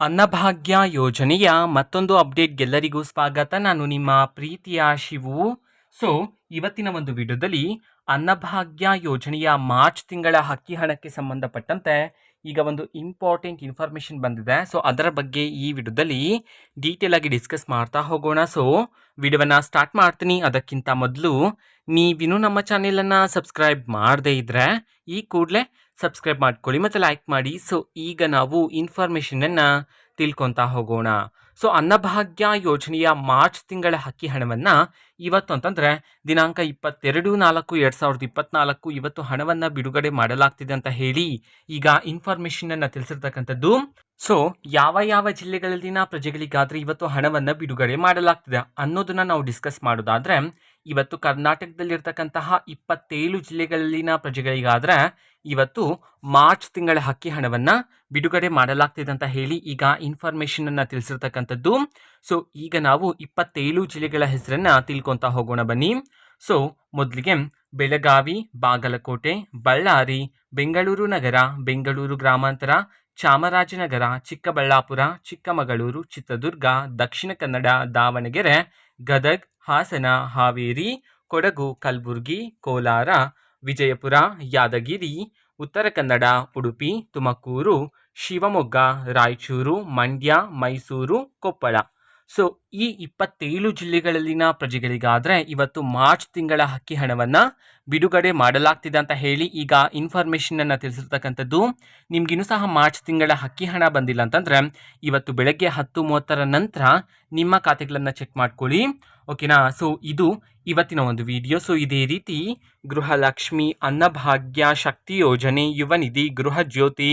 ಅನ್ನಭಾಗ್ಯ ಯೋಜನೆಯ ಮತ್ತೊಂದು ಅಪ್ಡೇಟ್ಗೆಲ್ಲರಿಗೂ ಸ್ವಾಗತ. ನಾನು ನಿಮ್ಮ ಪ್ರೀತಿಯ ಶಿವು. ಸೊ ಇವತ್ತಿನ ಒಂದು ವಿಡಿಯೋದಲ್ಲಿ ಅನ್ನಭಾಗ್ಯ ಯೋಜನೆಯ ಮಾರ್ಚ್ ತಿಂಗಳ ಹಕ್ಕಿ ಹಣಕ್ಕೆ ಸಂಬಂಧಪಟ್ಟಂತೆ ಈಗ ಒಂದು ಇಂಪಾರ್ಟೆಂಟ್ ಇನ್ಫಾರ್ಮೇಷನ್ ಬಂದಿದೆ. ಸೊ ಅದರ ಬಗ್ಗೆ ಈ ವಿಡಿಯೋದಲ್ಲಿ ಡೀಟೇಲ್ ಆಗಿ ಡಿಸ್ಕಸ್ ಮಾಡ್ತಾ ಹೋಗೋಣ. ಸೊ ವಿಡಿಯೋವನ್ನ ಸ್ಟಾರ್ಟ್ ಮಾಡ್ತೀನಿ. ಅದಕ್ಕಿಂತ ಮೊದಲು ನೀವಿನ್ನೂ ನಮ್ಮ ಚಾನೆಲನ್ನು ಸಬ್ಸ್ಕ್ರೈಬ್ ಮಾಡದೇ ಇದ್ರೆ ಈ ಕೂಡಲೇ ಸಬ್ಸ್ಕ್ರೈಬ್ ಮಾಡ್ಕೊಳ್ಳಿ ಮತ್ತು ಲೈಕ್ ಮಾಡಿ. ಸೊ ಈಗ ನಾವು ಇನ್ಫಾರ್ಮೇಷನನ್ನು ತಿಳ್ಕೊತಾ ಹೋಗೋಣ. ಸೊ ಅನ್ನಭಾಗ್ಯ ಯೋಜನೆಯ ಮಾರ್ಚ್ ತಿಂಗಳ ಅಕ್ಕಿ ಹಣವನ್ನು ಇವತ್ತು ಅಂತಂದರೆ ದಿನಾಂಕ ಇಪ್ಪತ್ತೆರಡು ನಾಲ್ಕು ಎರಡು ಸಾವಿರದ ಇಪ್ಪತ್ನಾಲ್ಕು ಇವತ್ತು ಹಣವನ್ನು ಬಿಡುಗಡೆ ಮಾಡಲಾಗ್ತಿದೆ ಅಂತ ಹೇಳಿ ಈಗ ಇನ್ಫಾರ್ಮೇಷನನ್ನು ತಿಳಿಸಿರ್ತಕ್ಕಂಥದ್ದು ಸೊ ಯಾವ ಯಾವ ಜಿಲ್ಲೆಗಳಲ್ಲಿನ ಪ್ರಜೆಗಳಿಗಾದ್ರೆ ಇವತ್ತು ಹಣವನ್ನು ಬಿಡುಗಡೆ ಮಾಡಲಾಗ್ತಿದೆ ಅನ್ನೋದನ್ನ ನಾವು ಡಿಸ್ಕಸ್ ಮಾಡೋದಾದ್ರೆ, ಇವತ್ತು ಕರ್ನಾಟಕದಲ್ಲಿರ್ತಕ್ಕಂತಹ ಇಪ್ಪತ್ತೇಳು ಜಿಲ್ಲೆಗಳಲ್ಲಿನ ಪ್ರಜೆಗಳಿಗಾದ್ರೆ ಇವತ್ತು ಮಾರ್ಚ್ ತಿಂಗಳ ಹಕ್ಕಿ ಹಣವನ್ನು ಬಿಡುಗಡೆ ಮಾಡಲಾಗ್ತಿದೆ ಅಂತ ಹೇಳಿ ಈಗ ಇನ್ಫಾರ್ಮೇಷನ್ ಅನ್ನ ತಿಳಿಸಿರ್ತಕ್ಕಂಥದ್ದು. ಸೊ ಈಗ ನಾವು ಇಪ್ಪತ್ತೇಳು ಜಿಲ್ಲೆಗಳ ಹೆಸರನ್ನ ತಿಳ್ಕೊತಾ ಹೋಗೋಣ ಬನ್ನಿ. ಸೊ ಮೊದಲಿಗೆ ಬೆಳಗಾವಿ, ಬಾಗಲಕೋಟೆ, ಬಳ್ಳಾರಿ, ಬೆಂಗಳೂರು ನಗರ, ಬೆಂಗಳೂರು ಗ್ರಾಮಾಂತರ ಚಾಮರಾಜನಗರ, ಚಿಕ್ಕಬಳ್ಳಾಪುರ, ಚಿಕ್ಕಮಗಳೂರು, ಚಿತ್ರದುರ್ಗ, ದಕ್ಷಿಣ ಕನ್ನಡ, ದಾವಣಗೆರೆ, ಗದಗ್, ಹಾಸನ, ಹಾವೇರಿ, ಕೊಡಗು, ಕಲಬುರಗಿ, ಕೋಲಾರ, ವಿಜಯಪುರ, ಯಾದಗಿರಿ, ಉತ್ತರ ಕನ್ನಡ, ಉಡುಪಿ, ತುಮಕೂರು, ಶಿವಮೊಗ್ಗ, ರಾಯಚೂರು, ಮಂಡ್ಯ, ಮೈಸೂರು, ಕೊಪ್ಪಳ. ಸೊ ಈ ಇಪ್ಪತ್ತೇಳು ಜಿಲ್ಲೆಗಳಲ್ಲಿನ ಪ್ರಜೆಗಳಿಗಾದರೆ ಇವತ್ತು ಮಾರ್ಚ್ ತಿಂಗಳ ಹಕ್ಕಿ ಹಣವನ್ನು ಬಿಡುಗಡೆ ಮಾಡಲಾಗ್ತಿದೆ ಅಂತ ಹೇಳಿ ಈಗ ಇನ್ಫಾರ್ಮೇಷನನ್ನು ತಿಳಿಸಿರ್ತಕ್ಕಂಥದ್ದು. ನಿಮ್ಗಿನ್ನೂ ಸಹ ಮಾರ್ಚ್ ತಿಂಗಳ ಹಕ್ಕಿ ಹಣ ಬಂದಿಲ್ಲ ಅಂತಂದರೆ ಇವತ್ತು ಬೆಳಗ್ಗೆ ಹತ್ತು ಮೂವತ್ತರ ನಂತರ ನಿಮ್ಮ ಖಾತೆಗಳನ್ನು ಚೆಕ್ ಮಾಡ್ಕೊಳ್ಳಿ. ಓಕೆನಾ ಸೊ ಇದು ಇವತ್ತಿನ ಒಂದು ವಿಡಿಯೋ ಸೊ ಇದೇ ರೀತಿ ಗೃಹಲಕ್ಷ್ಮಿ ಅನ್ನಭಾಗ್ಯ ಶಕ್ತಿ ಯೋಜನೆ ಯುವ ನಿಧಿ ಗೃಹ ಜ್ಯೋತಿ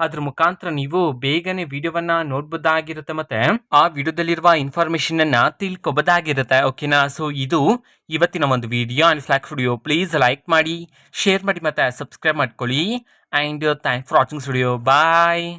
ಅದ್ರ ಮುಖಾಂತರ ನೀವು ಬೇಗನೆ ವಿಡಿಯೋವನ್ನ ನೋಡ್ಬೋದಾಗಿರುತ್ತೆ ಮತ್ತೆ ಆ ವಿಡಿಯೋದಲ್ಲಿರುವ ಇನ್ಫಾರ್ಮೇಶನ್ ಅನ್ನ ತಿಳ್ಕೊಬೋದಾಗಿರುತ್ತೆ ಓಕೆನಾ ಸೊ ಇದು ಇವತ್ತಿನ ಒಂದು video and vlog video please like ಮಾಡಿ ಶೇರ್ ಮಾಡಿ ಮತ್ತೆ ಸಬ್ಸ್ಕ್ರೈಬ್ ಮಾಡ್ಕೊಳ್ಳಿ. And thanks for watching studio bye